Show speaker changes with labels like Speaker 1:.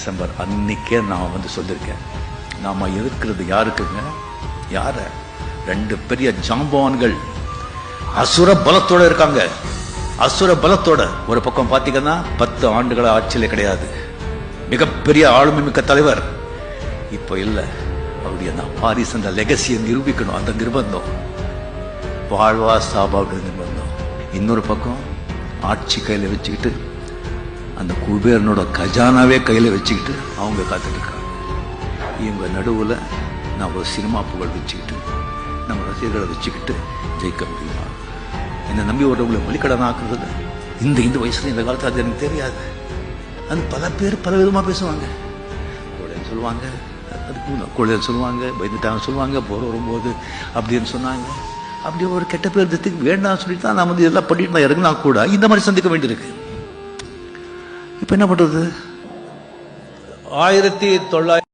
Speaker 1: December அன்னைக்கே நான் வந்து சொல்லியிருக்கேன். நாம இருக்கிறது யாருக்குங்க? யார? ரெண்டு பெரிய ஜாம்பவான்கள். அசுர பலத்தோட இருக்காங்க. அசுர பலத்தோட. ஒரு பக்கம் பார்த்தீங்கன்னா பத்து ஆண்டுகள ஆட்சியில் கிடையாது. மிகப்பெரிய ஆளுமை மிக்க தலைவர். இப்போ இல்லை. அவருடைய அந்த பாரிஸ் அந்த லெகசியை நிரூபிக்கணும். அந்த நிர்பந்தம். வாழ்வா சாபாவுடைய நிர்பந்தம். இன்னொரு பக்கம் ஆட்சி கையில் வச்சுக்கிட்டு அந்த குபேரனோட கஜானாவே கையில் வச்சுக்கிட்டு அவங்க காத்துட்டு இருக்காங்க இவங்க நடுவில் நான் ஒரு சினிமா புகழ் வச்சுக்கிட்டு நம்ம ரசிகர்களை வச்சுக்கிட்டு ஜெயிக்க முடியுமா? என்னை நம்பி ஒருவங்களை மொழிக்கடன் ஆக்குறது இந்த இந்த வயசில் இந்த காலத்தில் அது எனக்கு தெரியாது. அது பல பேர் பல விதமாக பேசுவாங்க. கோழைன்னு சொல்லுவாங்க அதுக்கு கோழைன்னு சொல்லுவாங்க பயந்துட்டாங்க சொல்லுவாங்க போகிற வரும்போது அப்படின்னு சொன்னாங்க. அப்படி ஒரு கெட்ட பேர் இருந்ததுக்கு வேண்டாம்னு சொல்லிட்டு தான் நான் வந்து இதெல்லாம் பண்ணிட்டு நான் இறங்கினா கூட இந்த மாதிரி சந்திக்க வேண்டியிருக்கு. இப்போ என்ன பண்றது? ஆயிரத்தி தொள்ளாயிரத்தி